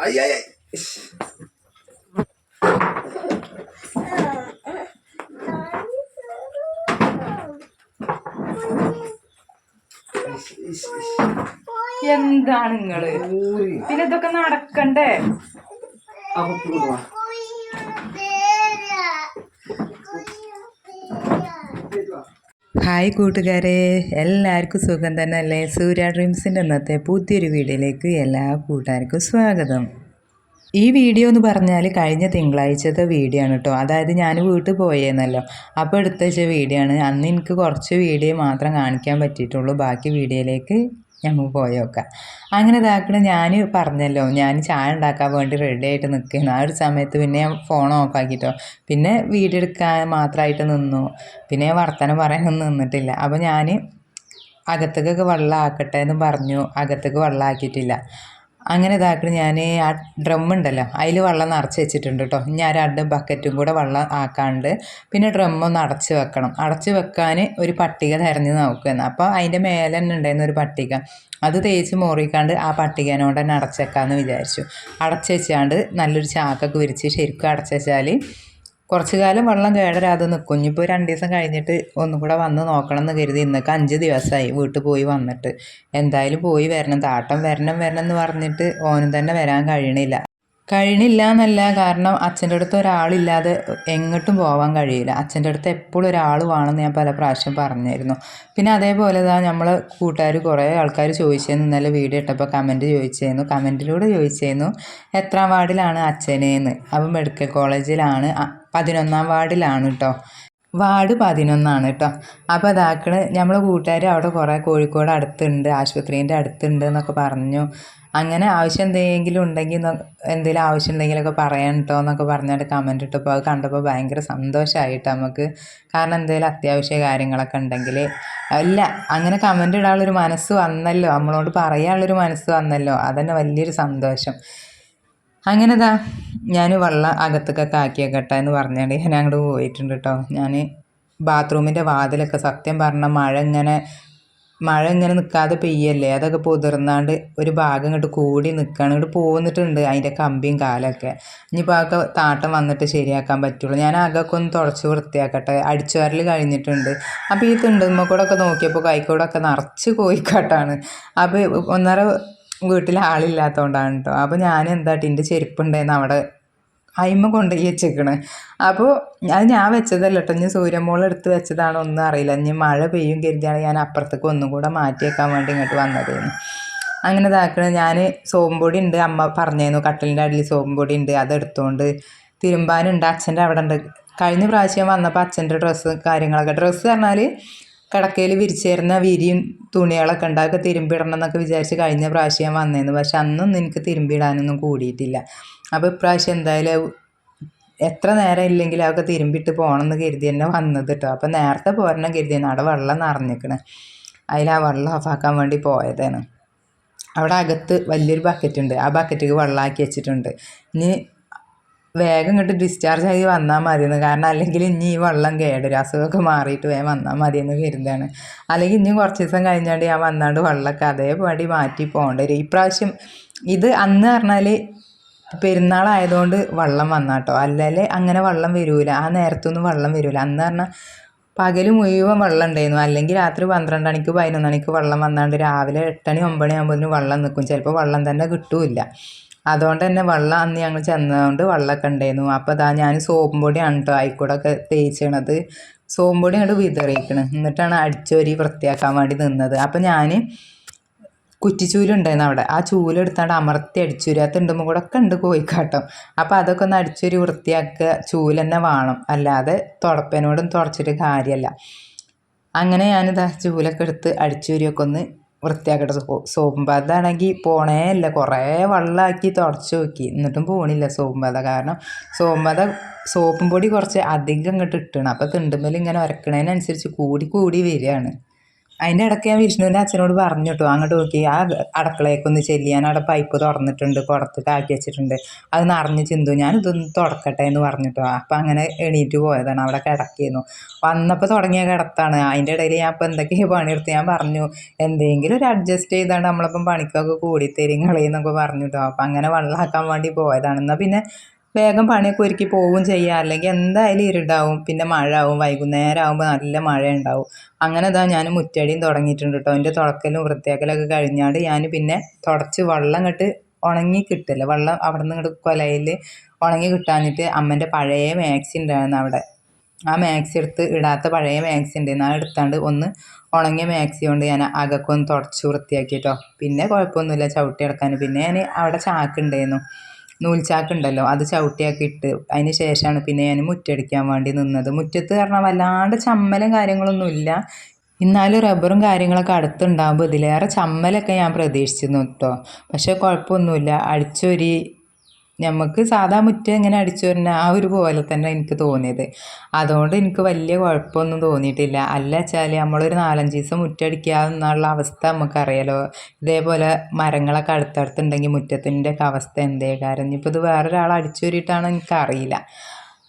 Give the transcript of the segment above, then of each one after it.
അയ്യ ay. എന്താണ് നിങ്ങൾ? പിന്നെ ഇതൊക്കെ നടക്കണ്ടേ? അപ്പൊ ഹായ് കൂട്ടുകാരെ എല്ലാവർക്കും സുഖം തന്നെ അല്ലേ സൂര്യ ഡ്രീംസിന്റെ ഇന്നത്തെ പുതിയൊരു വീഡിയോയിലേക്ക് എല്ലാ കൂട്ടുകാർക്കും സ്വാഗതം. ഈ വീഡിയോ എന്ന് പറഞ്ഞാൽ കഴിഞ്ഞ തിങ്കളാഴ്ചത്തെ വീഡിയോ ആണ് കേട്ടോ. അതായത് ഞാൻ വീട്ടിൽ പോയേന്നല്ലോ. അപ്പോൾ എടുത്ത വെച്ച വീഡിയോ ആണ്. അന്ന് എനിക്ക് കുറച്ച് വീഡിയോ മാത്രം കാണിക്കാൻ പറ്റിയിട്ടുള്ളൂ. ബാക്കി വീഡിയോയിലേക്ക് നമുക്ക് പോയോക്കാം. അങ്ങനെ ഇതാക്കണ ഞാൻ പറഞ്ഞല്ലോ ഞാൻ ചായ ഉണ്ടാക്കാൻ വേണ്ടി റെഡി ആയിട്ട് നിൽക്കുന്നു ആ ഒരു സമയത്ത് പിന്നെ ഞാൻ ഫോൺ ഓഫ് ആക്കിട്ടോ. പിന്നെ വീഡിയോ എടുക്കാൻ മാത്രമായിട്ട് നിന്നു. പിന്നെ വർത്തനം പറയാനൊന്നും നിന്നിട്ടില്ല. അപ്പോൾ ഞാൻ അകത്തേക്കൊക്കെ വെള്ളം ആക്കട്ടെ എന്ന് പറഞ്ഞു. അകത്തേക്ക് വെള്ളം ആക്കിയിട്ടില്ല. അങ്ങനെ ഇതാക്കിയിട്ട് ഞാൻ ആ ഡ്രം ഉണ്ടല്ലോ അതിൽ വെള്ളം നിറച്ച് വെച്ചിട്ടുണ്ട് കേട്ടോ ഇനി ആ ബക്കറ്റും കൂടെ വെള്ളം ആക്കാണ്ട് പിന്നെ ഡ്രം ഒന്ന് അടച്ച് വെക്കണം. അടച്ച് വെക്കാൻ ഒരു പട്ടിക തിരഞ്ഞ് നോക്കുന്നത് അപ്പോൾ അതിന്റെ മേലെ തന്നെ ഉണ്ടായിരുന്ന ഒരു പട്ടിക. അത് തേച്ച് മോറിക്കാണ്ട് ആ പട്ടികനോട് തന്നെ അടച്ചേക്കാമെന്ന് വിചാരിച്ചു. അടച്ച് വെച്ചാണ്ട് നല്ലൊരു ചാക്കൊക്കെ വിരിച്ച് ശരിക്കും അടച്ചു വെച്ചാൽ കുറച്ച് കാലം വെള്ളം കേടരാതെ നിൽക്കും ഇനിയിപ്പോൾ രണ്ട് ദിവസം കഴിഞ്ഞിട്ട് ഒന്നും കൂടെ വന്ന് നോക്കണം എന്ന് കരുതി ഇന്നൊക്കെ അഞ്ച് ദിവസമായി വീട്ടിൽ പോയി വന്നിട്ട്. എന്തായാലും പോയി വരണം താട്ടം വരണം വരണം എന്ന് പറഞ്ഞിട്ട് ഓനും തന്നെ വരാൻ കഴിയണില്ല. കഴിയണില്ല എന്നല്ല കാരണം അച്ഛന്റെ അടുത്ത് ഒരാളില്ലാതെ എങ്ങോട്ടും പോകാൻ കഴിയില്ല. അച്ഛന്റെ അടുത്ത് എപ്പോഴും ഒരാൾ വേണമെന്ന് ഞാൻ പല പ്രാവശ്യം പറഞ്ഞായിരുന്നു. പിന്നെ അതേപോലെ തന്നെ നമ്മൾ കൂട്ടുകാർ കുറേ ആൾക്കാർ ചോദിച്ചിരുന്നു ഇന്നലെ വീഡിയോ ഇട്ടപ്പോൾ കമന്റ് ചോദിച്ചിരുന്നു കമന്റിലൂടെ ചോദിച്ചിരുന്നു എത്രാം വാർഡിലാണ് അച്ഛനേന്ന്? അപ്പം മെഡിക്കൽ കോളേജിലാണ് പതിനൊന്നാം വാർഡിലാണ് കേട്ടോ വാർഡ് പതിനൊന്നാണ് കേട്ടോ അപ്പോൾ അതാക്കണ് നമ്മളെ കൂട്ടുകാർ അവിടെ കുറേ കോഴിക്കോട് അടുത്തുണ്ട് ആശുപത്രീന്റെ അടുത്തുണ്ട് എന്നൊക്കെ പറഞ്ഞു. അങ്ങനെ ആവശ്യം എന്തെങ്കിലും ഉണ്ടെങ്കിൽ എന്തെങ്കിലും ആവശ്യം ഉണ്ടെങ്കിലൊക്കെ പറയാൻ കേട്ടോ എന്നൊക്കെ പറഞ്ഞിട്ട് കമന്റ് ഇട്ടപ്പോൾ അത് കണ്ടപ്പോൾ ഭയങ്കര സന്തോഷമായിട്ട് നമുക്ക് കാരണം എന്തെങ്കിലും അത്യാവശ്യ കാര്യങ്ങളൊക്കെ ഉണ്ടെങ്കിൽ അല്ല അങ്ങനെ കമന്റ് ഇടാനുള്ളൊരു മനസ്സ് വന്നല്ലോ. നമ്മളോട് പറയാനുള്ളൊരു മനസ്സ് വന്നല്ലോ. അതന്നെ വലിയൊരു സന്തോഷം. അങ്ങനെ ദാ ഞാൻ വെള്ളം അകത്തേക്കൊക്കെ ആക്കിയേക്കട്ടെ എന്ന് പറഞ്ഞാണ്ട് ഞാൻ അങ്ങോട്ട് പോയിട്ടുണ്ട് കേട്ടോ ഞാൻ ബാത്റൂമിന്റെ വാതിലൊക്കെ സത്യം പറഞ്ഞാൽ മഴ ഇങ്ങനെ മഴ ഇങ്ങനെ നിൽക്കാതെ പെയ്യല്ലേ? അതൊക്കെ പൊതിർന്നാണ്ട് ഒരു ഭാഗം ഇങ്ങോട്ട് കൂടി നിൽക്കുകയാണ് ഇങ്ങോട്ട് പോന്നിട്ടുണ്ട് അതിന്റെ കമ്പിയും കാലൊക്കെ. ഇനിയിപ്പോൾ അതൊക്കെ താട്ടം വന്നിട്ട് ശരിയാക്കാൻ പറ്റുള്ളൂ. ഞാൻ അകൊക്കെ ഒന്ന് തുടച്ച് വൃത്തിയാക്കട്ടെ. അടിച്ചു വരൽ കഴിഞ്ഞിട്ടുണ്ട്. അപ്പോൾ ഈ തിണ്ടുമ്മ കൂടെ ഒക്കെ നോക്കിയപ്പോൾ കൈക്കൂടെ ഒക്കെ നിറച്ച് കോയിക്കാട്ടാണ് അപ്പോൾ ഒന്നര വീട്ടിൽ ആളില്ലാത്തതുകൊണ്ടാണ് കേട്ടോ അപ്പോൾ ഞാൻ എന്താ ടിന്റെ ചെരുപ്പുണ്ടായിരുന്നു അവിടെ അയിമ കൊണ്ടുപോയി വെച്ചേക്കണ്. അപ്പോൾ അത് ഞാൻ വെച്ചതല്ല കേട്ടോ ഇനി സൂര്യമോൾ എടുത്ത് വെച്ചതാണോ ഒന്നും അറിയില്ല. ഇനി മഴ പെയ്യും കരുതിയാണ് ഞാൻ അപ്പുറത്തേക്ക് ഒന്നും കൂടെ മാറ്റി വെക്കാൻ വേണ്ടി ഇങ്ങോട്ട് വന്നതായിരുന്നു അങ്ങനെ ഇതാക്കണ. ഞാൻ സോമ്പൊടി ഉണ്ട്. അമ്മ പറഞ്ഞായിരുന്നു കട്ടിലിന്റെ അടിയിൽ സോമ്പൊടി ഉണ്ട്. അത് എടുത്തുകൊണ്ട് തിരുമ്പാനുണ്ട് അച്ഛന്റെ അവിടെ ഉണ്ട്. കഴിഞ്ഞ പ്രാവശ്യം വന്നപ്പോൾ അച്ഛന്റെ ഡ്രസ്സ് കാര്യങ്ങളൊക്കെ. ഡ്രസ്സ് പറഞ്ഞാൽ കിടക്കയിൽ വിരിച്ചേരുന്ന വിരിയും തുണികളൊക്കെ ഉണ്ട്. അതൊക്കെ തിരുമ്പിടണം എന്നൊക്കെ വിചാരിച്ച് കഴിഞ്ഞ പ്രാവശ്യം വന്നേന്ന്. പക്ഷെ അന്നൊന്നും എനിക്ക് തിരുമ്പിടാനൊന്നും കൂടിയിട്ടില്ല. അപ്പോൾ ഇപ്രാവശ്യം എന്തായാലും എത്ര നേരം ഇല്ലെങ്കിൽ അതൊക്കെ തിരുമ്പിട്ട് പോകണം എന്ന് കരുതി തന്നെ വന്നത് കേട്ടോ അപ്പോൾ നേരത്തെ പോരണം കരുതിയാണ്. അവിടെ വെള്ളം നിറഞ്ഞിക്കണ്. അതിൽ ആ വെള്ളം ഓഫാക്കാൻ വേണ്ടി പോയതാണ്. അവിടെ അകത്ത് വലിയൊരു ബക്കറ്റ് ഉണ്ട്. ആ ബക്കറ്റിക്ക് വെള്ളമാക്കി വെച്ചിട്ടുണ്ട്. ഇനി വേഗം ഇങ്ങോട്ട് ഡിസ്ചാർജ് ആയി വന്നാൽ മതിയെന്ന്. കാരണം അല്ലെങ്കിൽ ഇനി ഈ വെള്ളം കേടൊരു അസുഖമൊക്കെ മാറിയിട്ട് വേഗം വന്നാൽ മതിയെന്ന് കരുതാണ്. അല്ലെങ്കിൽ ഇനി കുറച്ച് ദിവസം കഴിഞ്ഞാണ്ട് ഞാൻ വന്നാണ്ട് വെള്ളമൊക്കെ അതേപടി മാറ്റി പോകേണ്ടി വരും. ഇപ്രാവശ്യം ഇത് അന്ന് പറഞ്ഞാൽ പെരുന്നാളായതുകൊണ്ട് വെള്ളം വന്നാട്ടോ. അല്ലാതെ അങ്ങനെ വള്ളം വരൂല. ആ നേരത്തൊന്നും വള്ളം വരൂല. അന്ന് പറഞ്ഞാൽ പകൽ മുഴുവൻ വെള്ളം ഉണ്ടായിരുന്നു. അല്ലെങ്കിൽ രാത്രി പന്ത്രണ്ട് മണിക്ക് പതിനൊന്ന് മണിക്ക് വെള്ളം വന്നാണ്ട് രാവിലെ എട്ടണി ഒമ്പണി ആകുമ്പോഴത്തേന് വെള്ളം നിൽക്കും. ചിലപ്പോൾ വെള്ളം തന്നെ കിട്ടൂല അതുകൊണ്ട് തന്നെ വെള്ളം അന്ന് ഞങ്ങൾ ചെന്നതുകൊണ്ട് വെള്ളമൊക്കെ ഉണ്ടായിരുന്നു. അപ്പോൾ അതാ ഞാൻ സോപ്പും പൊടിയാണ് കേട്ടോ ആയിക്കൂടൊക്കെ തേച്ചണത്. സോപ്പും പൊടി അങ്ങോട്ട് വിതറിയിക്കണം. എന്നിട്ടാണ് അടിച്ചോരി വൃത്തിയാക്കാൻ വേണ്ടി നിന്നത്. അപ്പോൾ ഞാൻ കുറ്റിച്ചൂലുണ്ടായിരുന്നു അവിടെ. ആ ചൂലെടുത്താണ്ട് അമർത്തി അടിച്ചൂരി. ആ കൂടെ ഒക്കെ ഉണ്ട് കോഴിക്കാട്ടം. അപ്പോൾ അതൊക്കെ ഒന്ന് അടിച്ചൊരു വൃത്തിയാക്കുക. ചൂൽ തന്നെ വേണം. അല്ലാതെ തുടപ്പനോടും തുടച്ചിട്ട് കാര്യമല്ല അങ്ങനെ ഞാനിതാ ചൂലൊക്കെ എടുത്ത് അടിച്ചുരിയൊക്കെ ഒന്ന് വൃത്തിയാക്കട്ടെ. സോ സോപ്പും പതാണെങ്കിൽ പോണേ ഇല്ല. കുറേ വെള്ളമാക്കി തുടച്ച് നോക്കി. എന്നിട്ടും പോണില്ല സോപ്പും പാത കാരണം. സോപ്പും പാത സോപ്പും പൊടി കുറച്ച് അധികം ഇങ്ങോട്ട് ഇട്ടണം. അപ്പോൾ തിണ്ടുമ്പോൾ ഇങ്ങനെ ഉരക്കണതിനനുസരിച്ച് കൂടി കൂടി വരികയാണ് അതിന്റെ ഇടയ്ക്ക് ഞാൻ വിഷ്ണുവിന്റെ അച്ഛനോട് പറഞ്ഞു കേട്ടോ അങ്ങോട്ട് നോക്കി ആ അടുക്കളയൊക്കൊന്ന് ചെല്ലിയാൻ അവിടെ പൈപ്പ് തുറന്നിട്ടുണ്ട് പുറത്തേക്ക് ആക്കി വെച്ചിട്ടുണ്ട്. അത് നിറഞ്ഞ് ചിന്തു ഞാൻ ഇതൊന്ന് തുടക്കട്ടെ എന്ന് പറഞ്ഞിട്ടോ അപ്പം അങ്ങനെ എണീറ്റ് പോയതാണ് അവിടെ കിടക്കിയിരുന്നു വന്നപ്പോൾ തുടങ്ങിയ കിടത്താണ്. അതിന്റെ ഇടയിൽ ഞാൻ ഇപ്പം എന്തൊക്കെയോ പണിയെടുത്ത് ഞാൻ പറഞ്ഞു എന്തെങ്കിലും ഒരു അഡ്ജസ്റ്റ് ചെയ്താണ് നമ്മളിപ്പം പണിക്കൊക്കെ കൂടി തരും കളയെന്നൊക്കെ പറഞ്ഞു കേട്ടോ അപ്പം അങ്ങനെ വെള്ളമാക്കാൻ വേണ്ടി പോയതാണ്. എന്നാൽ പിന്നെ വേഗം പണിയൊക്കെ ഒരുക്കി പോവുകയും ചെയ്യുക അല്ലെങ്കിൽ എന്തായാലും ഇരുടാവും പിന്നെ മഴ ആവും വൈകുന്നേരം ആകുമ്പോൾ നല്ല മഴ ഉണ്ടാവും അങ്ങനെ ഇതാ ഞാൻ മുറ്റടിയും തുടങ്ങിയിട്ടുണ്ട് കേട്ടോ എന്റെ തുടക്കലും വൃത്തിയാക്കലൊക്കെ കഴിഞ്ഞാണ്ട് ഞാൻ പിന്നെ തുടച്ച് വെള്ളം ഇങ്ങോട്ട് ഉണങ്ങി കിട്ടില്ല വെള്ളം അവിടെ നിന്ന് ഇങ്ങോട്ട് കൊലയിൽ ഉണങ്ങി കിട്ടാഞ്ഞിട്ട് അമ്മന്റെ പഴയ മാക്സി ഉണ്ടായിരുന്നു അവിടെ. ആ മാക്സി എടുത്ത് ഇടാത്ത പഴയ മാക്സി ഉണ്ടായിരുന്നു ആ എടുത്താണ്ട് ഒന്ന് ഉണങ്ങിയ മാക്സി കൊണ്ട് ഞാൻ അകക്കൊന്ന് തുടച്ച് വൃത്തിയാക്കി കേട്ടോ പിന്നെ കുഴപ്പമൊന്നുമില്ല. ചവിട്ടി കിടക്കാൻ പിന്നെ ഞാൻ അവിടെ ചാക്ക് ഉണ്ടായിരുന്നു. നൂൽച്ചാക്കുണ്ടല്ലോ അത് ചവിട്ടിയാക്കി ഇട്ട് അതിന് ശേഷമാണ് പിന്നെ ഞാൻ മുറ്റടിക്കാൻ വേണ്ടി നിന്നത്. മുറ്റത്ത് കാരണം വല്ലാണ്ട് ചമ്മലും കാര്യങ്ങളൊന്നുമില്ല. എന്നാലും റബ്ബറും കാര്യങ്ങളൊക്കെ അടുത്തുണ്ടാകുമ്പോൾ ഇതിലേറെ ചമ്മലൊക്കെ ഞാൻ പ്രതീക്ഷിച്ചിരുന്നു കേട്ടോ പക്ഷേ കുഴപ്പമൊന്നുമില്ല. അടിച്ചൊരി നമുക്ക് സാധാ മുറ്റം ഇങ്ങനെ അടിച്ചു വരുന്ന ആ ഒരു പോലെ തന്നെ എനിക്ക് തോന്നിയത്. അതുകൊണ്ട് എനിക്ക് വലിയ കുഴപ്പമൊന്നും തോന്നിയിട്ടില്ല. അല്ല വെച്ചാൽ നമ്മളൊരു നാലഞ്ച് ദിവസം മുറ്റടിക്കുക എന്നുള്ള അവസ്ഥ നമുക്കറിയാലോ. ഇതേപോലെ മരങ്ങളൊക്കെ അടുത്തടുത്തുണ്ടെങ്കിൽ മുറ്റത്തിന്റെ ഒക്കെ അവസ്ഥ എന്തേ കാരണം ഇനിയിപ്പോൾ ഇത് വേറൊരാൾ അടിച്ചു വരിയിട്ടാണ് എനിക്കറിയില്ല.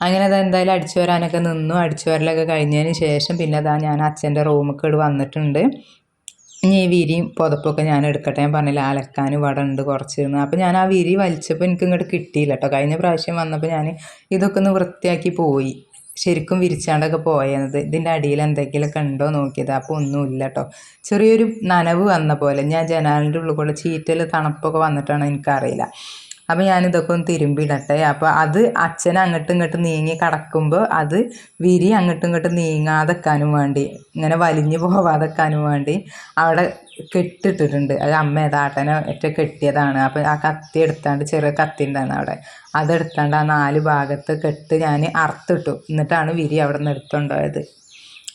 അങ്ങനെ അത് എന്തായാലും അടിച്ചു വരാനൊക്കെ നിന്നു. അടിച്ചു വരലൊക്കെ കഴിഞ്ഞതിന് ശേഷം പിന്നെ അതാ ഞാൻ അച്ഛന്റെ റൂമൊക്കെ ഇവിടെ വന്നിട്ടുണ്ട്. ഇനി ഈ വിരിയും പുതപ്പൊക്കെ ഞാൻ എടുക്കട്ടെ. ഞാൻ പറഞ്ഞില്ല അലക്കാൻ ഇവിടെ ഉണ്ട് കുറച്ച് എന്ന് അപ്പോൾ ഞാൻ ആ വിരി വലിച്ചപ്പോൾ എനിക്ക് ഇങ്ങോട്ട് കിട്ടിയില്ല കേട്ടോ കഴിഞ്ഞ പ്രാവശ്യം വന്നപ്പോൾ ഞാൻ ഇതൊക്കെ ഒന്ന് വൃത്തിയാക്കി പോയി. ശരിക്കും വിരിച്ചാണ്ടൊക്കെ പോയത്. ഇതിന്റെ അടിയിൽ എന്തെങ്കിലുമൊക്കെ ഉണ്ടോ നോക്കിയത്. അപ്പോൾ ഒന്നുമില്ല കേട്ടോ ചെറിയൊരു നനവ് വന്ന പോലെ. ഞാൻ ജനാലിന്റെ ഉള്ളിൽ കൂടെ ചീറ്റൽ തണുപ്പൊക്കെ വന്നിട്ടാണ് എനിക്കറിയില്ല. അപ്പോൾ ഞാനിതൊക്കെ ഒന്ന് തിരുമ്പിടട്ടെ അപ്പോൾ അത് അച്ഛൻ അങ്ങോട്ടും ഇങ്ങോട്ടും നീങ്ങി കടക്കുമ്പോൾ അത് വിരി അങ്ങോട്ടും ഇങ്ങോട്ടും നീങ്ങാതെക്കാനും വേണ്ടി ഇങ്ങനെ വലിഞ്ഞു പോവാതെക്കാനും വേണ്ടി അവിടെ കെട്ടിട്ടിട്ടുണ്ട് അത് അമ്മ ഏതാട്ടനെ ഒറ്റ കെട്ടിയതാണ്. അപ്പോൾ ആ കത്തി എടുത്താണ്ട് ചെറിയ കത്തി ഉണ്ടായിരുന്നു അവിടെ. അതെടുത്താണ്ട് ആ നാല് ഭാഗത്ത് കെട്ട് ഞാൻ അറുത്തിട്ടു. എന്നിട്ടാണ് വിരി അവിടെ നിന്ന് എടുത്തുകൊണ്ടുപോയത്.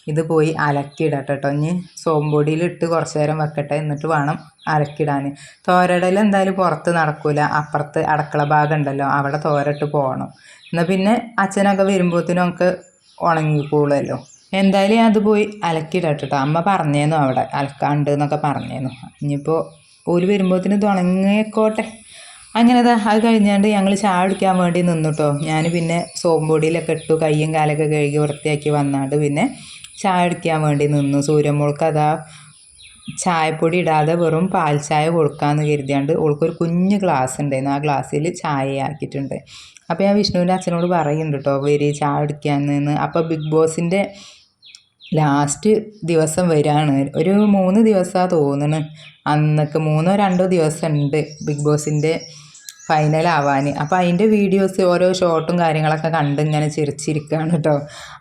ഇത് പോയി അലക്കിയിടട്ടെ കേട്ടോ. ഇനി സോമ്പൊടിയിലിട്ട് കുറച്ച് നേരം വെക്കട്ടെ എന്നിട്ട് വേണം അലക്കിടാൻ. തോരടൽ എന്തായാലും പുറത്ത് നടക്കൂല അപ്പുറത്ത് അടക്കള ഭാഗം ഉണ്ടല്ലോ അവിടെ തോരട്ട് പോകണം. എന്നാൽ പിന്നെ അച്ഛനൊക്കെ വരുമ്പോഴത്തേനും നമുക്ക് ഉണങ്ങിക്കോളുമല്ലോ. എന്തായാലും അത് പോയി അലക്കിയിടട്ടെ കേട്ടോ. അമ്മ പറഞ്ഞേന്നു അവിടെ അലക്കാണ്ട് എന്നൊക്കെ പറഞ്ഞേന്നു. ഇനിയിപ്പോൾ ഓൽ വരുമ്പോഴത്തേനും ഇത് ഉണങ്ങിക്കോട്ടെ. അങ്ങനെ അത് കഴിഞ്ഞാണ്ട് ഞങ്ങൾ ചായ കുടിക്കാൻ വേണ്ടി നിന്നിട്ടോ ഞാൻ പിന്നെ സോമ്പൊടിയിലൊക്കെ ഇട്ടു കയ്യും കാലൊക്കെ കഴുകി വൃത്തിയാക്കി വന്നാണ്ട് പിന്നെ ചായ അടിക്കാൻ വേണ്ടി നിന്നു. സൂര്യമോൾക്ക് അതാ ചായപ്പൊടി ഇടാതെ വെറും പാൽ ചായ കൊടുക്കാമെന്ന് കരുതിയാണ്ട് ഓൾക്കൊരു കുഞ്ഞ് ഗ്ലാസ് ഉണ്ടായിരുന്നു. ആ ഗ്ലാസ്സിൽ ചായ ആക്കിയിട്ടുണ്ട്. അപ്പോൾ ഞാൻ വിഷ്ണുവിന്റെ അച്ഛനോട് പറയുന്നുണ്ട് കേട്ടോ വരി ചായ അടിക്കാൻ നിന്ന് അപ്പോൾ ബിഗ് ബോസിന്റെ ലാസ്റ്റ് ദിവസം വരികയാണ് ഒരു മൂന്ന് ദിവസമാണ് തോന്നുന്നത് അന്നൊക്കെ മൂന്നോ രണ്ടോ ദിവസം ഉണ്ട് ബിഗ് ബോസിന്റെ ഫൈനലാവാൻ അപ്പോൾ അതിന്റെ വീഡിയോസ് ഓരോ ഷോട്ടും കാര്യങ്ങളൊക്കെ കണ്ട് ഇങ്ങനെ ചിരിച്ചിരിക്കുകയാണ് കേട്ടോ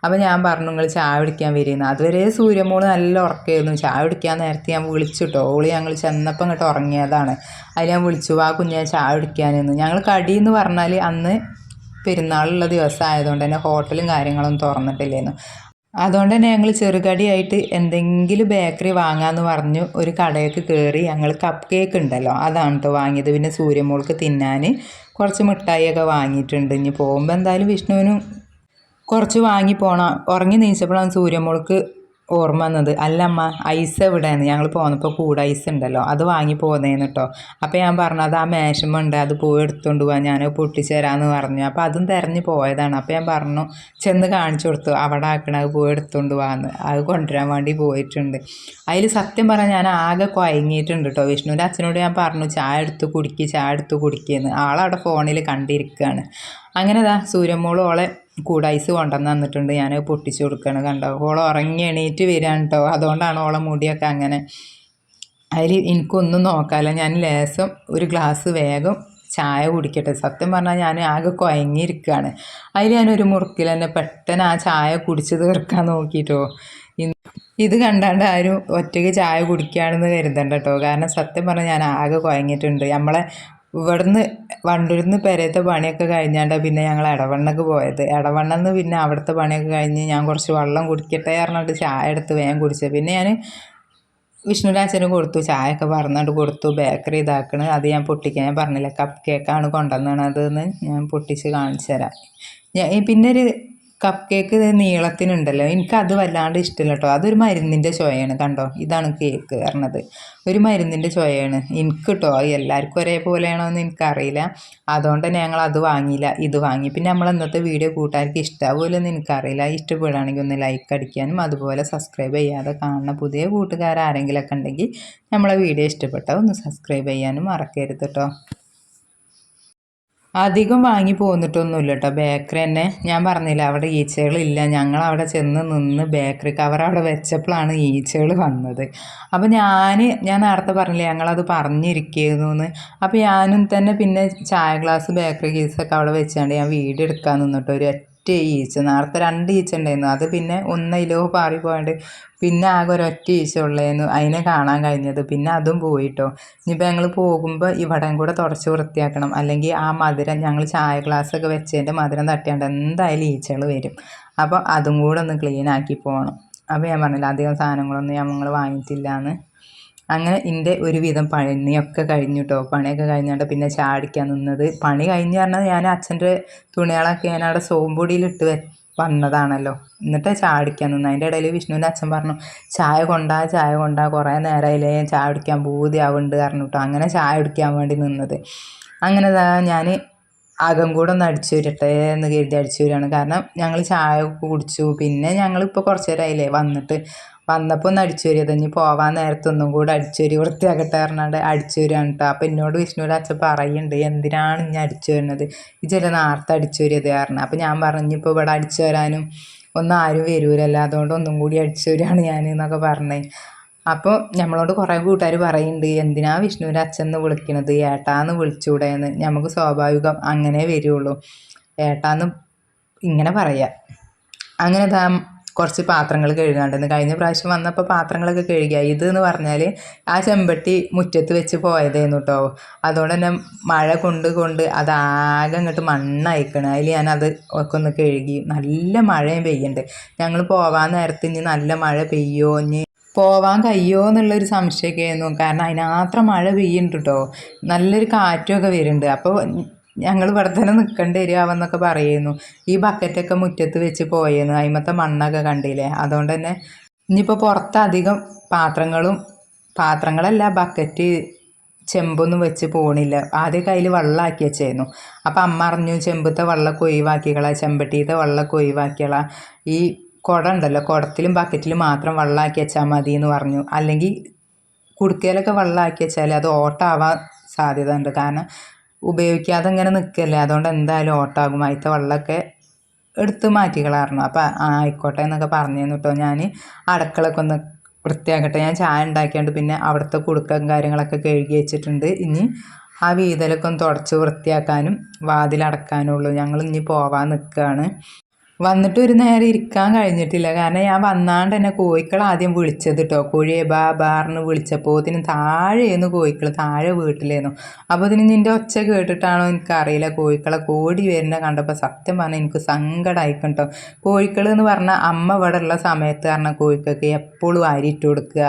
അപ്പോൾ ഞാൻ പറഞ്ഞു നിങ്ങൾ ചായ കുടിക്കാൻ വരുന്നത് അതുവരെ സൂര്യമോൾ നല്ല ഉറക്കമായിരുന്നു ചായ കുടിക്കാൻ നേരത്തെ ഞാൻ വിളിച്ചു കേട്ടോ ഓൾ ഞങ്ങൾ ചെന്നപ്പോൾ ഇങ്ങോട്ട് ഉറങ്ങിയതാണ്. അതിൽ ഞാൻ വിളിച്ചു ആ കുഞ്ഞെ ചായ കുടിക്കാനെന്ന്. ഞങ്ങൾ കടി എന്ന് പറഞ്ഞാൽ അന്ന് പെരുന്നാളുള്ള ദിവസം ആയതുകൊണ്ട് തന്നെ ഹോട്ടലും കാര്യങ്ങളൊന്നും തുറന്നിട്ടില്ലായിരുന്നു അതുകൊണ്ട് തന്നെ ഞങ്ങൾ ചെറുകടിയായിട്ട് എന്തെങ്കിലും ബേക്കറി വാങ്ങാമെന്ന് പറഞ്ഞു ഒരു കടയൊക്കെ കയറി ഞങ്ങൾ കപ്പ് കേക്ക് ഉണ്ടല്ലോ അതാണ് കേട്ടോ വാങ്ങിയത്. പിന്നെ സൂര്യമോൾക്ക് തിന്നാൻ കുറച്ച് മിഠായിയൊക്കെ വാങ്ങിയിട്ടുണ്ട്. ഇനി പോകുമ്പോൾ എന്തായാലും വിഷ്ണുവിനും കുറച്ച് വാങ്ങി പോണം. ഉറങ്ങി നീച്ചപ്പോഴാണ് സൂര്യമോൾക്ക് ഓർമ്മ വന്നത്. അല്ലമ്മ ഐസ് എവിടെയാണ് ഞങ്ങൾ പോന്നപ്പോൾ കൂടെ ഐസ് ഉണ്ടല്ലോ. അത് വാങ്ങി പോന്നേന്ന് കേട്ടോ അപ്പോൾ ഞാൻ പറഞ്ഞു അത് ആ മേശമുണ്ട് അത് പോയി എടുത്തുകൊണ്ട് പോകാൻ ഞാൻ പൊട്ടിച്ചേരാന്ന് പറഞ്ഞു. അപ്പോൾ അതും തിരഞ്ഞ് പോയതാണ്. അപ്പോൾ ഞാൻ പറഞ്ഞു ചെന്ന് കാണിച്ചു കൊടുത്തു. അവിടെ ആക്കണ അത് പോയി എടുത്തുകൊണ്ട് പോവാന്ന്. അത് കൊണ്ടുവരാൻ വേണ്ടി പോയിട്ടുണ്ട്. അതിൽ സത്യം പറഞ്ഞാൽ ഞാൻ ആകെ കുഴങ്ങിയിട്ടുണ്ട് കേട്ടോ വിഷ്ണുവിന്റെ അച്ഛനോട് ഞാൻ പറഞ്ഞു ചായ എടുത്ത് കുടിക്കുക ചായ എടുത്ത് കുടിക്കുകയെന്ന് ആളവിടെ ഫോണിൽ കണ്ടിരിക്കുകയാണ് അങ്ങനെ ദാ സൂര്യമോൾ ഓളെ കൂടായിസ് കൊണ്ടുവന്ന് തന്നിട്ടുണ്ട്. ഞാൻ പൊട്ടിച്ചു കൊടുക്കുകയാണ് കണ്ടോ. ഓൾ ഉറങ്ങി എണീറ്റ് വരികയാണ് കേട്ടോ. അതുകൊണ്ടാണ് ഓളെ മുടിയൊക്കെ അങ്ങനെ. അതിൽ എനിക്കൊന്നും നോക്കാമല്ല ഞാൻ ലേസം ഒരു ഗ്ലാസ് വേഗം ചായ കുടിക്കട്ടെ. സത്യം പറഞ്ഞാൽ ഞാൻ ആകെ കുഴങ്ങിയിരിക്കുകയാണ് അതിൽ ഞാനൊരു മുറുക്കിൽ തന്നെ പെട്ടെന്ന് ആ ചായ കുടിച്ച് തീർക്കാൻ നോക്കിയിട്ടോ. ഇത് കണ്ടാണ്ട് ആരും ഒറ്റയ്ക്ക് ചായ കുടിക്കുകയാണെന്ന് കരുതണ്ട കേട്ടോ. കാരണം സത്യം പറഞ്ഞാൽ ഞാൻ ആകെ കുഴങ്ങിയിട്ടുണ്ട് നമ്മളെ ഇവിടുന്ന് വണ്ടൂരിന്ന് പെരയത്തെ പണിയൊക്കെ കഴിഞ്ഞാണ്ട് പിന്നെ ഞങ്ങൾ ഇടവണ്ണക്ക് പോയത്. ഇടവണ്ണെന്ന് പിന്നെ അവിടുത്തെ പണിയൊക്കെ കഴിഞ്ഞ് ഞാൻ കുറച്ച് വെള്ളം കുടിക്കട്ടെ പറഞ്ഞിട്ട് ചായ എടുത്ത് വേഗം കുടിച്ചത് പിന്നെ ഞാൻ വിഷ്ണുരാജന് കൊടുത്തു. ചായയൊക്കെ പറഞ്ഞുകൊണ്ട് കൊടുത്തു. ബേക്കറി ഇതാക്കണ്. അത് ഞാൻ പൊട്ടിക്കാൻ ഞാൻ പറഞ്ഞില്ല കപ്പ് കേക്കാണ് കൊണ്ടുവന്നത് ഞാൻ പൊട്ടിച്ച് കാണിച്ചു തരാം. പിന്നെ ഒരു കപ്പ് കേക്ക് നീളത്തിനുണ്ടല്ലോ. എനിക്ക് അത് വല്ലാണ്ട് ഇഷ്ടമില്ല കേട്ടോ അതൊരു മരുന്നിന്റെ ചുവയാണ് കണ്ടോ? ഇതാണ് കേക്ക് പറഞ്ഞത്. ഒരു മരുന്നിന്റെ ചുവയാണ് എനിക്ക് കേട്ടോ എല്ലാവർക്കും ഒരേപോലെയാണോ എന്ന് എനിക്കറിയില്ല. അതുകൊണ്ട് ഞങ്ങൾ അത് വാങ്ങിയില്ല ഇത് വാങ്ങി. പിന്നെ നമ്മൾ ഇന്നത്തെ വീഡിയോ കൂട്ടുകാർക്ക് ഇഷ്ടമാവുമല്ലോ എന്ന് എനിക്കറിയില്ല. ഇഷ്ടപ്പെടുകയാണെങ്കിൽ ഒന്ന് ലൈക്ക് അടിക്കാനും അതുപോലെ സബ്സ്ക്രൈബ് ചെയ്യാതെ കാണുന്ന പുതിയ കൂട്ടുകാർ ആരെങ്കിലുമൊക്കെ ഉണ്ടെങ്കിൽ നമ്മളെ വീഡിയോ ഇഷ്ടപ്പെട്ടാൽ ഒന്ന് സബ്സ്ക്രൈബ് ചെയ്യാനും മറക്കരുത് കേട്ടോ അധികം വാങ്ങി പോന്നിട്ടൊന്നുമില്ല കേട്ടോ ബേക്കറി തന്നെ ഞാൻ പറഞ്ഞില്ല അവിടെ ഈച്ചകളില്ല. ഞങ്ങൾ അവിടെ ചെന്ന് നിന്ന് ബേക്കറി കവർ അവിടെ വെച്ചപ്പോഴാണ് ഈച്ചകൾ വന്നത്. അപ്പോൾ ഞാൻ ഞാൻ നേരത്തെ പറഞ്ഞില്ലേ ഞങ്ങളത് പറഞ്ഞിരിക്കുന്നു എന്ന് അപ്പോൾ ഞാനും തന്നെ പിന്നെ ചായ ഗ്ലാസ് ബേക്കറി ഗീസൊക്കെ അവിടെ വെച്ചാണ്ട് ഞാൻ വീഡിയോ എടുക്കാൻ നിന്നിട്ട് ഒരു ഒറ്റ ഈച്ച നേരത്തെ രണ്ട് ഈച്ച ഉണ്ടായിരുന്നു. അത് പിന്നെ ഒന്നയിലോ പാറി പോയാണ്ട് പിന്നെ ആകെ ഒരൊറ്റ ഈച്ച ഉള്ളതായിരുന്നു അതിനെ കാണാൻ കഴിഞ്ഞത്. പിന്നെ അതും പോയിട്ടോ. ഇനിയിപ്പോൾ ഞങ്ങൾ പോകുമ്പോൾ ഇവിടെ കൂടെ തുടച്ച് വൃത്തിയാക്കണം. അല്ലെങ്കിൽ ആ മധുരം ഞങ്ങൾ ചായ ഗ്ലാസ്സൊക്കെ വെച്ചതിന്റെ മധുരം തട്ടിയാണ്ട് എന്തായാലും ഈച്ചകൾ വരും. അപ്പോൾ അതും കൂടെ ഒന്ന് ക്ലീൻ ആക്കി പോകണം അപ്പോൾ ഞാൻ പറഞ്ഞില്ല അധികം സാധനങ്ങളൊന്നും ഞങ്ങൾ വാങ്ങിയിട്ടില്ല എന്ന് അങ്ങനെ എന്റെ ഒരുവിധം പണിയൊക്കെ കഴിഞ്ഞു കേട്ടോ പണിയൊക്കെ കഴിഞ്ഞാണ്ട് പിന്നെ ചാടിക്കാൻ നിന്നത്. പണി കഴിഞ്ഞ് പറഞ്ഞാൽ ഞാൻ അച്ഛന്റെ തുണികളൊക്കെ ഞാൻ അവിടെ സോമ്പൊടിയിലിട്ട് വന്നതാണല്ലോ. എന്നിട്ട് ചാടിക്കാൻ നിന്ന് അതിന്റെ ഇടയിൽ വിഷ്ണുവിന്റെ അച്ഛൻ പറഞ്ഞു ചായ കൊണ്ടാ ചായ കൊണ്ടാ. കുറേ നേരമായില്ലേ ചായ കുടിക്കാൻ പൂതിയാവുന്നുണ്ട് പറഞ്ഞു കേട്ടോ അങ്ങനെ ചായ കുടിക്കാൻ വേണ്ടി നിന്നത്. അങ്ങനെ ഞാൻ അകം കൂടെ ഒന്ന് അടിച്ചു വരട്ടെ എന്ന് കരുതി അടിച്ചു വരികയാണ്. കാരണം ഞങ്ങൾ ചായ കുടിച്ചു. പിന്നെ ഞങ്ങളിപ്പോൾ കുറച്ച് നേരമായില്ലേ വന്നിട്ട്. വന്നപ്പോൾ ഒന്ന് അടിച്ചു വരിക ഇനി പോവാൻ നേരത്തെ ഒന്നും കൂടെ അടിച്ചു വരി വൃത്തിയാക്കട്ടെ പറഞ്ഞാണ്ട് അടിച്ചു വരികയാണ് കേട്ടോ അപ്പം എന്നോട് വിഷ്ണുവിന്റെ അച്ഛൻ പറയുന്നുണ്ട് എന്തിനാണ് ഇനി അടിച്ചു വരുന്നത് ഈ ചില നേരത്തെ അടിച്ചു വരിയത് കാരണം. അപ്പം ഞാൻ പറഞ്ഞു ഇപ്പോൾ ഇവിടെ അടിച്ചു വരാനും ഒന്നും ആരും വരൂലല്ലോ അതുകൊണ്ട് ഒന്നും കൂടി അടിച്ചു വരികയാണ് ഞാൻ എന്നൊക്കെ പറഞ്ഞേ. അപ്പോൾ നമ്മളോട് കുറേ കൂട്ടുകാർ പറയുന്നുണ്ട് എന്തിനാ വിഷ്ണുവിന്റെ അച്ഛൻ എന്ന് വിളിക്കണത്? ഏട്ടാന്ന് വിളിച്ചൂടെയെന്ന് നമുക്ക് സ്വാഭാവികം അങ്ങനെ വരുള്ളൂ. ഏട്ടാന്ന് ഇങ്ങനെ പറയാം. അങ്ങനെ കുറച്ച് പാത്രങ്ങൾ കഴുകാണ്ടെന്ന് കഴിഞ്ഞ പ്രാവശ്യം വന്നപ്പോൾ പാത്രങ്ങളൊക്കെ കഴുകിയ ഇത് എന്ന് പറഞ്ഞാൽ ആ ചെമ്പട്ടി മുറ്റത്ത് വെച്ച് പോയതായിരുന്നു കേട്ടോ അതുകൊണ്ട് തന്നെ മഴ കൊണ്ട് കൊണ്ട് അതാകെ അങ്ങോട്ട് മണ്ണയക്കണം. അതിൽ ഞാനത് ഒക്കെ ഒന്ന് കഴുകി. നല്ല മഴയും പെയ്യുന്നുണ്ട് ഞങ്ങൾ പോവാൻ നേരത്ത് ഇനി നല്ല മഴ പെയ്യോ? ഇനി പോവാൻ കഴിയുമോ എന്നുള്ളൊരു സംശയമൊക്കെ ആയിരുന്നു കാരണം അതിനാത്ര മഴ പെയ്യുന്നുണ്ട് കേട്ടോ നല്ലൊരു കാറ്റുമൊക്കെ വരുന്നുണ്ട് അപ്പോൾ ഞങ്ങൾ ഇവിടെ തന്നെ നിൽക്കേണ്ടി അവന്നൊക്കെ പറയുന്നു. ഈ ബക്കറ്റൊക്കെ മുറ്റത്ത് വെച്ച് പോയെന്ന് അതിമത്തെ മണ്ണൊക്കെ കണ്ടില്ലേ? അതുകൊണ്ട് തന്നെ ഇനിയിപ്പോൾ പുറത്തധികം പാത്രങ്ങളും പാത്രങ്ങളല്ല ബക്കറ്റ് ചെമ്പൊന്നും വെച്ച് പോണില്ല. ആദ്യം കയ്യിൽ വെള്ളമാക്കി വെച്ചായിരുന്നു അപ്പം അമ്മ അറിഞ്ഞു ചെമ്പത്തെ വെള്ളമൊക്കെ ഒഴിവാക്കിക്കളാ ചെമ്പട്ടിയത്തെ വെള്ളമൊക്കെ ഒഴിവാക്കിക്കളാ. ഈ കുട ഉണ്ടല്ലോ കുടത്തിലും ബക്കറ്റിലും മാത്രം വെള്ളമാക്കി വെച്ചാൽ മതി എന്ന് പറഞ്ഞു. അല്ലെങ്കിൽ കുടുക്കയിലൊക്കെ വെള്ളമാക്കി വെച്ചാൽ അത് ഓട്ടാവാൻ സാധ്യത ഉണ്ട്. കാരണം ഉപയോഗിക്കാതെ ഇങ്ങനെ നിൽക്കല്ലേ അതുകൊണ്ട് എന്തായാലും ഓട്ടാകും. അതിലത്തെ വെള്ളമൊക്കെ എടുത്ത് മാറ്റിക്കളായിരുന്നു അപ്പോൾ ആയിക്കോട്ടെ എന്നൊക്കെ പറഞ്ഞിരുന്നു കേട്ടോ ഞാൻ അടുക്കളൊക്കെ ഒന്ന് വൃത്തിയാക്കട്ടെ. ഞാൻ ചായ ഉണ്ടാക്കിയാണ്ട് പിന്നെ അവിടുത്തെ കുടുക്കം കാര്യങ്ങളൊക്കെ കഴുകി വെച്ചിട്ടുണ്ട്. ഇനി ആ വീതലൊക്കെ ഒന്ന് തുടച്ച് വൃത്തിയാക്കാനും വാതിലടക്കാനുള്ളൂ. ഞങ്ങൾ ഇനി പോവാൻ നിൽക്കുകയാണ് വന്നിട്ട് ഒരു നേരം ഇരിക്കാൻ കഴിഞ്ഞിട്ടില്ല. കാരണം ഞാൻ വന്നാണ്ട് തന്നെ കോഴിക്കൾ ആദ്യം വിളിച്ചത് കേട്ടോ കോഴിയെ ബാ ബാറിന് വിളിച്ചപ്പോൾ ഇതിന് താഴെയായിരുന്നു കോഴിക്കൾ താഴെ വീട്ടിലായിരുന്നു. അപ്പോൾ ഇതിന് നിന്റെ ഒച്ച കേട്ടിട്ടാണോ എനിക്കറിയില്ല. കോഴിക്കളെ കോടി വരുന്ന കണ്ടപ്പോൾ സത്യം പറഞ്ഞാൽ എനിക്ക് സങ്കടമായിക്കും കേട്ടോ കോഴിക്കൾ എന്ന് പറഞ്ഞാൽ അമ്മ ഇവിടെ ഉള്ള സമയത്ത് കാരണം കോഴിക്കൊക്കെ എപ്പോഴും അരിയിട്ട് കൊടുക്കുക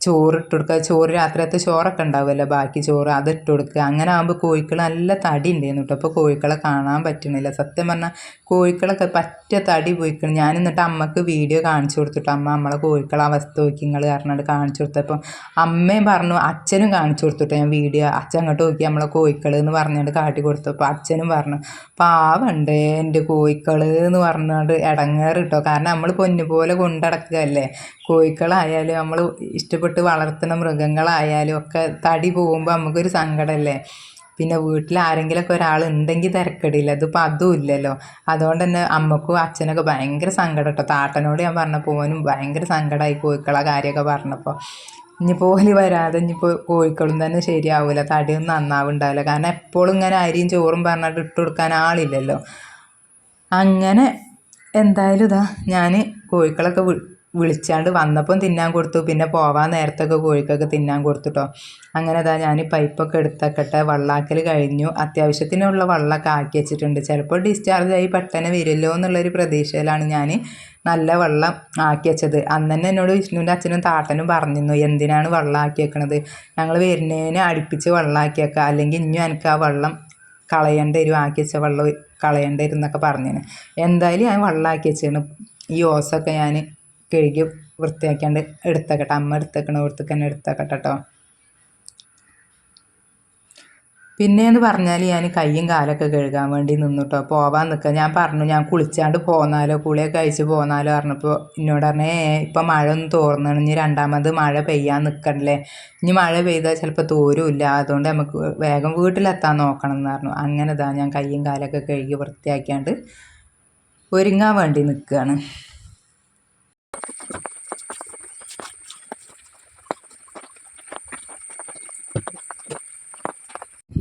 ചോറ് ഇട്ട് കൊടുക്കുക ചോറ് രാത്രിയത്തെ ചോറൊക്കെ ഉണ്ടാവുമല്ലോ ബാക്കി ചോറ് അത് ഇട്ട് കൊടുക്കുക. അങ്ങനെ ആകുമ്പോൾ കോഴിക്കൾ നല്ല തടി ഉണ്ടായിരുന്നു കേട്ടോ. അപ്പോൾ കോഴിക്കളെ കാണാൻ പറ്റണില്ല. സത്യം പറഞ്ഞാൽ കോഴിക്കളൊക്കെ പറ്റ തടി പോയിക്കണം. ഞാൻ എന്നിട്ട് അമ്മയ്ക്ക് വീഡിയോ കാണിച്ചു കൊടുത്തിട്ട്. അമ്മ നമ്മളെ കോഴിക്കളെ അവസ്ഥ നോക്കി നിങ്ങൾ കാരണം കാണിച്ചു കൊടുത്തപ്പോൾ അമ്മയും പറഞ്ഞു അച്ഛനും കാണിച്ചു കൊടുത്തിട്ട് ഞാൻ വീഡിയോ. അച്ഛൻ അങ്ങോട്ട് നോക്കി നമ്മളെ കോഴിക്കൾ എന്ന് പറഞ്ഞുകൊണ്ട് കാട്ടി കൊടുത്തപ്പോൾ അച്ഛനും പറഞ്ഞു പാവണ്ട് എന്റെ കോഴിക്കൾ എന്ന് പറഞ്ഞുകൊണ്ട് ഇടങ്ങേറ് കേട്ടോ. കാരണം നമ്മൾ പൊന്നു പോലെ കൊണ്ടടക്കുകയല്ലേ. കോഴിക്കളായാലും നമ്മൾ ഇഷ്ടപ്പെട്ട് വളർത്തുന്ന മൃഗങ്ങളായാലും ഒക്കെ തടി പോകുമ്പോൾ നമുക്കൊരു സങ്കടമല്ലേ പിന്നെ വീട്ടിൽ ആരെങ്കിലുമൊക്കെ ഒരാൾ ഉണ്ടെങ്കിൽ തിരക്കടില്ല. ഇതിപ്പോൾ അതും ഇല്ലല്ലോ. അതുകൊണ്ട് തന്നെ അമ്മക്കും അച്ഛനൊക്കെ ഭയങ്കര സങ്കടം കേട്ടോ താട്ടനോട് ഞാൻ പറഞ്ഞപ്പോൾ പോകാനും ഭയങ്കര സങ്കടമായി കോഴിക്കളെ കാര്യമൊക്കെ പറഞ്ഞപ്പോൾ ഇനിയിപ്പോൾ ഓൽ വരാതെ ഇനിയിപ്പോൾ കോഴിക്കളും തന്നെ ശരിയാവില്ല തടിയൊന്നും നന്നാവുണ്ടാവില്ല. കാരണം എപ്പോഴും ഇങ്ങനെ അരിയും ചോറും പറഞ്ഞിട്ട് ഇട്ട് കൊടുക്കാൻ ആളില്ലല്ലോ. അങ്ങനെ എന്തായാലും ഇതാ ഞാൻ കോഴിക്കളൊക്കെ വിളിച്ചാണ്ട് വന്നപ്പം തിന്നാൻ കൊടുത്തു. പിന്നെ പോവാൻ നേരത്തൊക്കെ കോഴിക്കൊക്കെ തിന്നാൻ കൊടുത്തുട്ടോ. അങ്ങനെ അതാ ഞാൻ പൈപ്പൊക്കെ എടുത്തക്കട്ടെ. വള്ളാക്കൽ കഴിഞ്ഞു. അത്യാവശ്യത്തിനുള്ള വള്ളമൊക്കെ ആക്കി വെച്ചിട്ടുണ്ട്. ചിലപ്പോൾ ഡിസ്ചാർജ് ആയി പെട്ടെന്ന് വരുമല്ലോ എന്നുള്ളൊരു പ്രതീക്ഷയിലാണ് ഞാൻ നല്ല വെള്ളം ആക്കി വെച്ചത്. അന്ന് തന്നെ എന്നോട് വിഷ്ണുവിന്റെ അച്ഛനും താട്ടനും പറഞ്ഞിരുന്നു എന്തിനാണ് വെള്ളം ആക്കി വെക്കണത്? ഞങ്ങൾ വരുന്നതിനെ അടുപ്പിച്ച് വെള്ളം ആക്കി വെക്കുക അല്ലെങ്കിൽ ഇനിയും എനിക്ക് ആ വെള്ളം കളയേണ്ടി വരും. ആക്കി വെച്ച വെള്ളം കളയേണ്ടി വരും എന്നൊക്കെ പറഞ്ഞേനെ. എന്തായാലും ഞാൻ വെള്ളം ആക്കി വെച്ചാണ്. ഈ ഓസൊക്കെ ഞാൻ കഴുകി വൃത്തിയാക്കിയാണ്ട് എടുത്തേക്കട്ടെ. അമ്മ എടുത്തേക്കണ വൃത്തിക്ക് തന്നെ എടുത്തേക്കട്ടെ കേട്ടോ പിന്നെയെന്ന് പറഞ്ഞാൽ ഞാൻ കൈയും കാലൊക്കെ കഴുകാൻ വേണ്ടി നിന്നുട്ടോ പോവാൻ നിൽക്കുക ഞാൻ പറഞ്ഞു ഞാൻ കുളിച്ചാണ്ട് പോന്നാലോ കുളിയൊക്കെ കഴിച്ച് പോന്നാലോ പറഞ്ഞപ്പോൾ എന്നോട് പറഞ്ഞേ ഇപ്പം മഴ ഒന്ന് തോർന്നാണ്. ഇനി രണ്ടാമത് മഴ പെയ്യാൻ നിൽക്കണ്ടല്ലേ ഇനി മഴ പെയ്താൽ ചിലപ്പോൾ തോരുമില്ല അതുകൊണ്ട് നമുക്ക് വേഗം വീട്ടിലെത്താൻ നോക്കണം എന്ന് പറഞ്ഞു. അങ്ങനെ ഇതാ ഞാൻ കൈയും കാലൊക്കെ കഴുകി വൃത്തിയാക്കിയാണ്ട് ഒരുങ്ങാൻ വേണ്ടി നിൽക്കുകയാണ്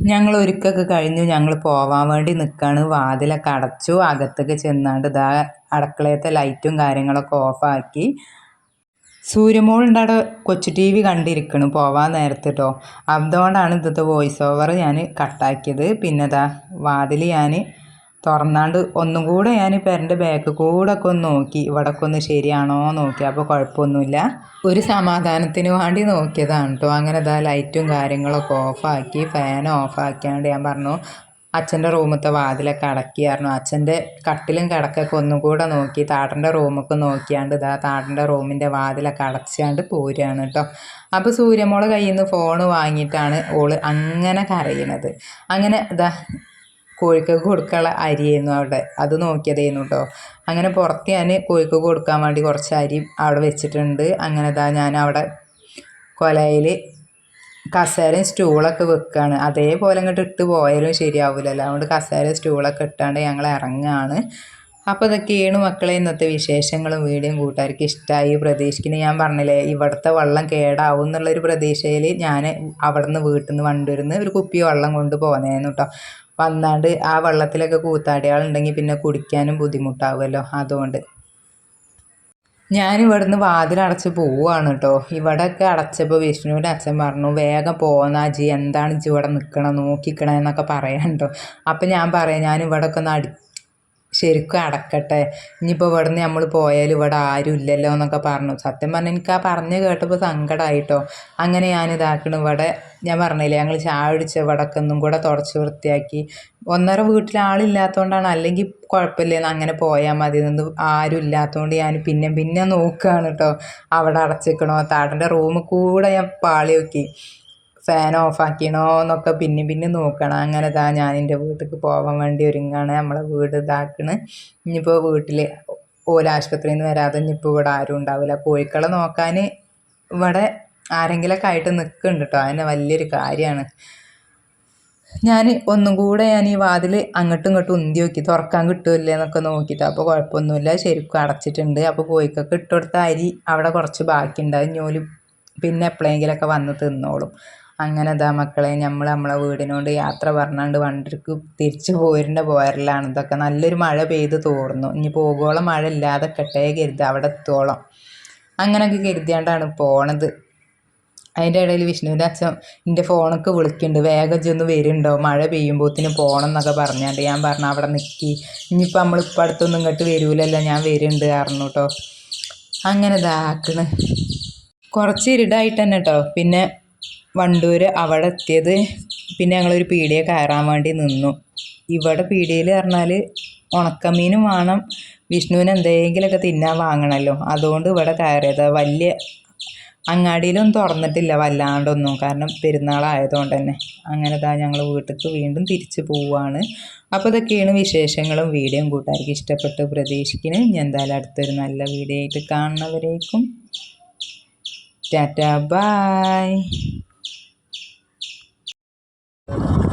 ഞങ്ങൾ ഒരുക്കൊക്കെ കഴിഞ്ഞു. ഞങ്ങൾ പോവാൻ വേണ്ടി നിൽക്കുകയാണ് വാതിലൊക്കെ അടച്ചു. അകത്തൊക്കെ ചെന്നാണ്ട് ഇതാ അടുക്കളയത്തെ ലൈറ്റും കാര്യങ്ങളൊക്കെ ഓഫാക്കി സൂര്യമോളുണ്ട് അവിടെ. കൊച്ചു ടി വി കണ്ടിരിക്കണു. പോവാൻ നേരത്തെ കേട്ടോ അതുകൊണ്ടാണ് ഇന്നത്തെ വോയിസ് ഓവർ ഞാൻ കട്ടാക്കിയത് പിന്നെ ഇതാ വാതിൽ ഞാൻ തുറന്നാണ്ട് ഒന്നും കൂടെ ഞാൻ പെരന്റെ ബാക്ക് കൂടെ ഒക്കെ ഒന്ന് നോക്കി ഇവിടൊക്കെ ഒന്ന് ശരിയാണോ നോക്കി. അപ്പോൾ കുഴപ്പമൊന്നുമില്ല. ഒരു സമാധാനത്തിന് വേണ്ടി നോക്കിയതാണ് കേട്ടോ. അങ്ങനെ ഇതാ ലൈറ്റും കാര്യങ്ങളൊക്കെ ഓഫാക്കി ഫാൻ ഓഫാക്കിയാണ്ട് ഞാൻ പറഞ്ഞു അച്ഛന്റെ റൂമത്തെ വാതിലൊക്കെ അടക്കിയായിരുന്നു അച്ഛന്റെ കട്ടിലും കിടക്കൊക്കെ ഒന്നും കൂടെ നോക്കി താട്ടന്റെ റൂമൊക്കെ നോക്കിയാണ്ട് ഇതാ താട്ടന്റെ റൂമിന്റെ വാതിലൊക്കെ അടച്ചാണ്ട് പോരുകയാണ് കേട്ടോ. അപ്പോൾ സൂര്യമോൾ കയ്യിൽ നിന്ന് ഫോൺ വാങ്ങിയിട്ടാണ് ഓൾ അങ്ങനെ കരയണത്. അങ്ങനെ ഇതാ കോഴിക്കൾക്ക് കൊടുക്കാനുള്ള അരിയായിരുന്നു അവിടെ. അത് നോക്കിയതായിരുന്നു കേട്ടോ അങ്ങനെ പുറത്ത് ഞാൻ കോഴിക്ക് കൊടുക്കാൻ വേണ്ടി കുറച്ച് അരി അവിടെ വെച്ചിട്ടുണ്ട്. അങ്ങനെ ഇതാ ഞാൻ അവിടെ കൊലയിൽ കസേരയും സ്റ്റൂളൊക്കെ വെക്കുകയാണ് അതേപോലെ അങ്ങോട്ട് ഇട്ട് പോയാലും ശരിയാവില്ലല്ലോ അതുകൊണ്ട് കസേര സ്റ്റൂളൊക്കെ ഇട്ടാണ്ട് ഞങ്ങൾ ഇറങ്ങുകയാണ് അപ്പോൾ ഇതൊക്കെയാണ് മക്കളെ ഇന്നത്തെ വിശേഷങ്ങളും വീഡിയോയും കൂട്ടുകാർക്ക് ഇഷ്ടമായി പ്രതീക്ഷിക്കുന്നത് ഞാൻ പറഞ്ഞില്ലേ ഇവിടുത്തെ വെള്ളം കേടാവും എന്നുള്ളൊരു പ്രതീക്ഷയിൽ ഞാൻ അവിടെ നിന്ന് വീട്ടിൽ നിന്ന് വണ്ടിരുന്ന് ഒരു കുപ്പി വെള്ളം കൊണ്ട് പോകുന്നതായിരുന്നു കേട്ടോ വന്നാണ്ട് ആ വെള്ളത്തിലൊക്കെ കൂത്താടിയാളുണ്ടെങ്കിൽ പിന്നെ കുടിക്കാനും ബുദ്ധിമുട്ടാവുമല്ലോ അതുകൊണ്ട്. ഞാൻ ഇവിടുന്ന് വാതിലടച്ച് പോവുകയാണ് കേട്ടോ ഇവിടെയൊക്കെ അടച്ചപ്പോൾ വിഷ്ണുവിന്റെ അച്ഛൻ പറഞ്ഞു വേഗം പോന്നാ ജി എന്താണ് ജി ഇവിടെ നിൽക്കണം നോക്കിക്കണേ എന്നൊക്കെ പറയാൻ കേട്ടോ അപ്പം ഞാൻ പറയാം ഞാൻ ഇവിടെയൊക്കെ ഒന്ന് അടി ശരിക്കും അടക്കട്ടെ. ഇനിയിപ്പോൾ ഇവിടെ നിന്ന് നമ്മൾ പോയാൽ ഇവിടെ ആരും ഇല്ലല്ലോ എന്നൊക്കെ പറഞ്ഞു. സത്യം പറഞ്ഞാൽ എനിക്ക് ആ പറഞ്ഞ് കേട്ടപ്പോൾ സങ്കടമായിട്ടോ അങ്ങനെ ഞാൻ ഇതാക്കണം. ഇവിടെ ഞാൻ പറഞ്ഞില്ലേ ഞങ്ങൾ ചായ അടിച്ച ഇവിടെയൊക്കെ ഒന്നും കൂടെ തുടച്ച് വൃത്തിയാക്കി. ഒന്നര വീട്ടിൽ ആളില്ലാത്തതുകൊണ്ടാണ് അല്ലെങ്കിൽ കുഴപ്പമില്ലെന്ന് അങ്ങനെ പോയാൽ മതി. എന്ന് ആരും ഇല്ലാത്തതുകൊണ്ട് ഞാൻ പിന്നെ പിന്നെ നോക്കുകയാണ് കേട്ടോ അവിടെ അടച്ചിക്കണോ? താടന്റെ റൂമിൽ കൂടെ ഞാൻ പാളി നോക്കി ഫാൻ ഓഫാക്കിയണോ എന്നൊക്കെ പിന്നെ പിന്നെ നോക്കണം. അങ്ങനെ താ ഞാൻ എന്റെ വീട്ടിലേക്ക് പോകാൻ വേണ്ടി ഒരുങ്ങാണ്. നമ്മളെ വീട് ഇതാക്കണ്. ഇനിയിപ്പോൾ വീട്ടിൽ ഓല ആശുപത്രിയിൽ നിന്ന് വരാതെ ഇനിയിപ്പോൾ ഇവിടെ ആരും ഉണ്ടാവില്ല കോഴിക്കളെ നോക്കാൻ ഇവിടെ ആരെങ്കിലൊക്കെ ആയിട്ട് നിൽക്കുന്നുണ്ട് കേട്ടോ അതിന് വലിയൊരു കാര്യമാണ് ഞാൻ ഒന്നും കൂടെ ഞാൻ ഈ വാതിൽ അങ്ങോട്ടും ഇങ്ങോട്ടും ഉന്തി നോക്കി. തുറക്കാൻ കിട്ടുമല്ലേ എന്നൊക്കെ നോക്കിയിട്ട് അപ്പോൾ കുഴപ്പമൊന്നുമില്ല ശരിക്കും അടച്ചിട്ടുണ്ട്. അപ്പോൾ കോഴിക്കൊക്കെ ഇട്ടുകൊടുത്ത അരി അവിടെ കുറച്ച് ബാക്കിയുണ്ട് അത് ഞോൽ പിന്നെ എപ്പോഴെങ്കിലൊക്കെ വന്ന് തിന്നോളും. അങ്ങനെ ഇതാ മക്കളെ നമ്മൾ നമ്മളെ വീടിനോട് യാത്ര പറഞ്ഞാണ്ട് വണ്ടിക്ക് തിരിച്ചു പോരിന്റെ പോരലാണ്. ഇതൊക്കെ നല്ലൊരു മഴ പെയ്ത് തോർന്നു. ഇനി പോകുവോളം മഴ ഇല്ലാതെ കെട്ടേ കരുത് അവിടെ എത്തോളം. അങ്ങനെയൊക്കെ കരുതിയാണ്ടാണ് പോണത്. അതിന്റെ ഇടയിൽ വിഷ്ണുവിന്റെ അച്ഛൻ എന്റെ ഫോണൊക്കെ വിളിക്കുന്നുണ്ട് വേഗം ചെന്ന് വരുന്നുണ്ടോ മഴ പെയ്യുമ്പോഴത്തേനും പോകണം എന്നൊക്കെ പറഞ്ഞാണ്ട് ഞാൻ പറഞ്ഞു അവിടെ നിൽക്കി ഇനിയിപ്പോൾ നമ്മളിപ്പോൾ അടുത്തൊന്നും ഇങ്ങോട്ട് വരൂലല്ലോ. ഞാൻ വരുന്നുണ്ട് പറഞ്ഞു കേട്ടോ അങ്ങനെ ഇതാക്കണ് കുറച്ച് ഇരുടായിട്ട് തന്നെ കേട്ടോ പിന്നെ വണ്ടൂർ അവിടെ എത്തിയത്. പിന്നെ ഞങ്ങളൊരു പീടിയെ കയറാൻ വേണ്ടി നിന്നു. ഇവിടെ പീടിയയിൽ പറഞ്ഞാൽ ഉണക്കമീനും വേണം. വിഷ്ണുവിന് എന്തെങ്കിലുമൊക്കെ തിന്നാൻ വാങ്ങണമല്ലോ അതുകൊണ്ട് ഇവിടെ കയറിയത്. വലിയ അങ്ങാടിയിലൊന്നും തുറന്നിട്ടില്ല വല്ലാണ്ടൊന്നും. കാരണം പെരുന്നാളായതുകൊണ്ട് തന്നെ. അങ്ങനെ താ ഞങ്ങൾ വീട്ടിലേക്ക് വീണ്ടും തിരിച്ചു പോവുകയാണ് അപ്പോൾ ഇതൊക്കെയാണ് വിശേഷങ്ങളും. വീഡിയോയും കൂട്ടുകാർക്ക് ഇഷ്ടപ്പെട്ട് പ്രതീക്ഷിക്കുന്നത് ഞാൻ എന്തായാലും അടുത്തൊരു നല്ല വീഡിയോ ആയിട്ട് കാണുന്നവരേക്കും. Tata bye. you.